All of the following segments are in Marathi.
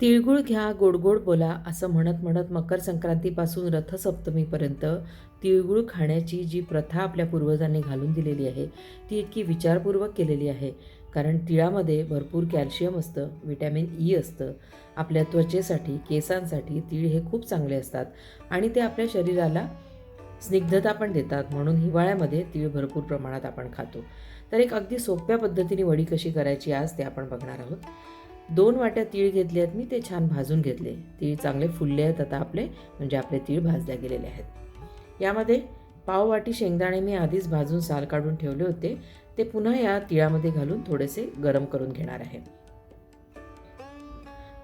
तिळगुळ घ्या गोडगोड बोला असं म्हणत म्हणत मकर संक्रांतीपासून रथसप्तमीपर्यंत तिळगुळ खाण्याची जी प्रथा आपल्या पूर्वजांनी घालून दिलेली आहे ती इतकी विचारपूर्वक केलेली आहे. कारण तिळामध्ये भरपूर कॅल्शियम असतं विटॅमिन ई असतं. आपल्या त्वचेसाठी केसांसाठी तीळ हे खूप चांगले असतात आणि ते आपल्या शरीराला स्निग्धता पण देतात. म्हणून हिवाळ्यामध्ये तीळ भरपूर प्रमाणात आपण खातो. तर एक अगदी सोप्या पद्धतीने वडी कशी करायची आज ते आपण बघणार आहोत. दोन वाट्या तीळ घेतले आहेत मी ते छान भाजून घेतले. तीळ चांगले फुलले आहेत आता आपले म्हणजे आपले तीळ भाजल्या गेलेले आहेत. यामध्ये पाव वाटी शेंगदाणे मी आधीच भाजून साल काढून ठेवले होते. ते पुन्हा या तिळामध्ये घालून थोडेसे गरम करून घेणार आहे.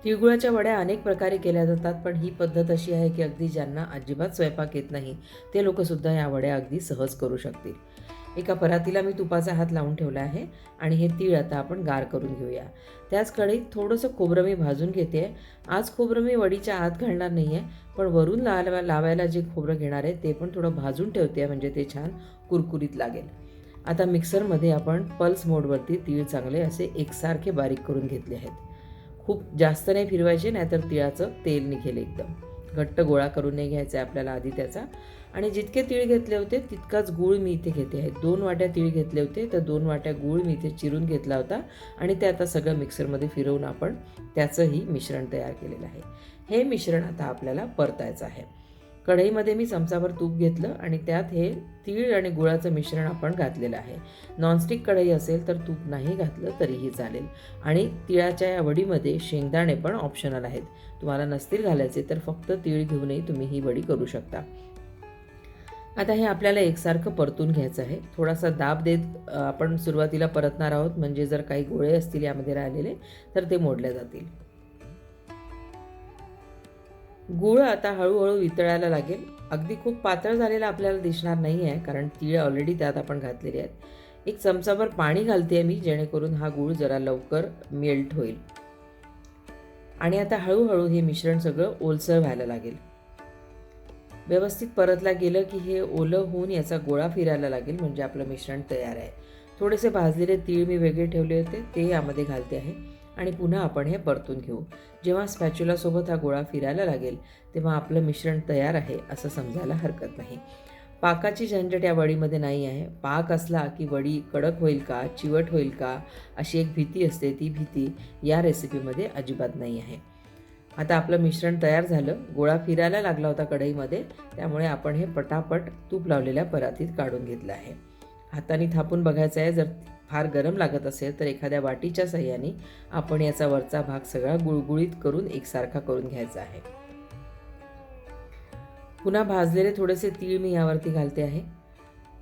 तिळगुळाच्या वड्या अनेक प्रकारे केल्या जातात पण ही पद्धत अशी आहे की अगदी ज्यांना अजिबात स्वयंपाक येत नाही ते लोकसुद्धा या वड्या अगदी सहज करू शकतील. एका परातीला मी तुपाचा हात लावून ठेवला आहे आणि हे तीळ आता आपण गार करून घेऊया. त्याच कढईत थोडंसं खोबरं मी भाजून घेते. आज खोबरं मी वडीच्या आत घालणार नाही आहे पण वरून लावा लावायला जे खोबरं घेणार आहे ते पण थोडं भाजून ठेवते म्हणजे ते छान कुरकुरीत लागेल. आता मिक्सरमध्ये आपण पल्स मोडवरती तीळ चांगले असे एकसारखे बारीक करून घेतले आहेत. खूप जास्त नाही फिरवायचे नाहीतर तिळाचं तेल निघेल एकदम. घट्ट गोळा करून नाही घ्यायचा आहे आपल्याला आधी त्याचा. आणि जितके तीळ घेतले होते तितकाच गूळ मी इथे घेते आहे. दोन वाट्या तीळ घेतले होते तर दोन वाट्या गूळ मी इथे चिरून घेतला होता. आणि ते आता सगळं मिक्सरमध्ये फिरवून आपण त्याचंही मिश्रण तयार केलेलं आहे. हे मिश्रण आता आपल्याला परतायचं आहे. कढईमध्ये मी चमचाभर तूप घेतलं आणि त्यात हे तीळ आणि गुळाचं मिश्रण आपण घातलेलं आहे. नॉनस्टिक कढई असेल तर तूप नाही घातलं तरीही चालेल. आणि तिळाच्या या वडीमध्ये शेंगदाणे पण ऑप्शनल आहेत. तुम्हाला नसतील घालायचे तर फक्त तीळ घेऊनही तुम्ही ही वडी करू शकता. आता हे आपल्याला एकसारखं परतून घ्यायचं आहे. थोडासा दाब देत आपण सुरुवातीला परतणार आहोत. म्हणजे जर काही गोळे असतील यामध्ये राहिलेले तर ते मोडले जातील. गूळ आता हळूहळू वितळायला लागेल. अगदी खूप पातळ झालेला आपल्याला दिसणार नाही आहे कारण तीळ ऑलरेडी त्यात आपण घातलेली आहेत. एक चमचाभर पाणी घालते आहे मी जेणेकरून हा गूळ जरा लवकर मेल्ट होईल. आणि आता हळूहळू हे मिश्रण सगळं ओलसर व्हायला लागेल. व्यवस्थित परतला गेलं की हे ओलं होऊन याचा गोळा फिरायला लागेल म्हणजे आपलं मिश्रण तयार आहे. थोडेसे भाजलेले तीळ मी वेगळे ठेवले होते ते यामध्ये घालते आहे. आणि पुन्हा आपण हे परतून घेऊ. जेव्हा स्पॅच्युलासोबत हा गोळा फिरायला लागेल तेव्हा आपलं मिश्रण तयार आहे असं समजायला हरकत नाही. पाकाची झंझट या वडीमध्ये नाही आहे. पाक असला की वडी कडक होईल का चिवट होईल का अशी एक भीती असते ती भीती या रेसिपीमध्ये अजिबात नाही आहे. आता आपलं मिश्रण तयार झालं गोळा फिरायला लागला होता कढईमध्ये त्यामुळे आपण हे पटापट तूप लावलेल्या परातीत काढून घेतलं आहे. हाताने थापून बघायचं आहे जर फार गरम लागत असेल तर एखाद्या वाटीच्या सहाय्याने आपण याचा वरचा भाग सगळा गुळगुळीत करून एकसारखा करून घ्यायचा आहे. पुन्हा भाजलेले थोडेसे तीळ मी यावरती घालते आहे.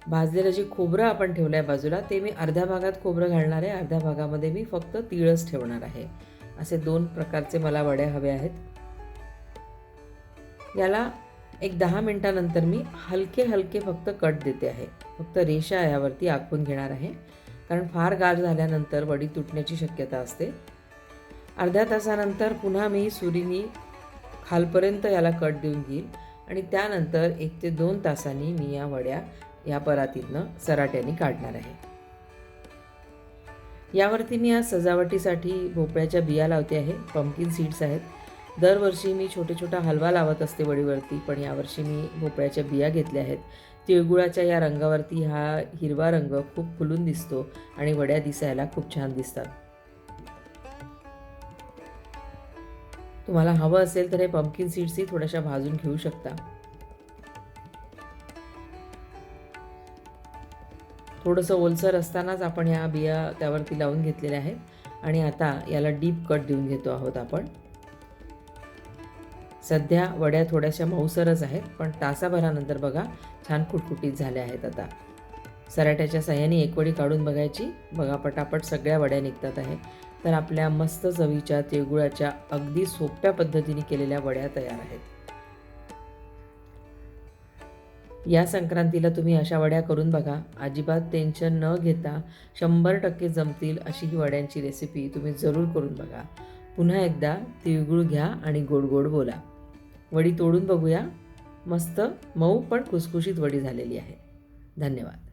भाजलेलं जे खोबरं आपण ठेवलं आहे बाजूला ते मी अर्ध्या भागात खोबरं घालणार आहे. अर्ध्या भागामध्ये मी फक्त तीळच ठेवणार आहे. असे दोन प्रकारचे मला वड्या हवे आहेत. याला एक दहा मिनटानंतर मी हलके हलके फक्त कट देते आहे. फक्त रेषा यावरती आखून घेणार आहे. कारण फार गार झाल्यानंतर वडी तुटण्याची शक्यता असते. अर्ध्या तासानंतर पुन्हा मी सुरीनी खालपर्यंत याला कट देऊन घेईल आणि त्यानंतर एक ते दोन तासांनी मी या वड्या या परातीतनं सराट्याने काढणार आहे. यावरती मी आज सजावटीसाठी भोपळ्याच्या बिया लावते आहे. पंपकिन सीड्स आहेत. दरवर्षी मी छोटे छोटा हलवा लावत असते वडीवरती पण यावर्षी मी भोपळ्याच्या बिया घेतल्या आहेत. तिळगुळाच्या या रंगावरती हा हिरवा रंग खूप फुलून दिसतो आणि वड्या दिसायला खूप छान दिसतात. तुम्हाला हवं असेल तर हे पंपकिन सीड्सही थोड्याशा भाजून घेऊ शकता. थोडंसं ओलसर असतानाच आपण या बिया त्यावरती लावून घेतलेल्या आहेत आणि आता याला डीप कट देऊन घेतो आहोत आपण. सध्या वड्या थोड्याशा मऊसरच आहेत पण तासाभरानंतर बघा छान खुटखुटीत झाल्या आहेत आता. सराट्याच्या साह्याने एकवडी काढून बघायची. बघा पटापट सगळ्या वड्या निघतात आहे. तर आपल्या मस्त चवीच्या तिळगुळाच्या अगदी सोप्या पद्धतीने केलेल्या वड्या तयार आहेत. या संक्रांतीला तुम्ही अशा वड्या करून बघा. अजिबात टेन्शन न घेता शंभर टक्के जमतील अशी ही वड्यांची रेसिपी तुम्ही जरूर करून बघा. पुन्हा एकदा तिळगुळ घ्या आणि गोड गोड बोला. वडी तोडून बघूया. मस्त मऊ पण खुसखुशीत वडी झालेली आहे. धन्यवाद.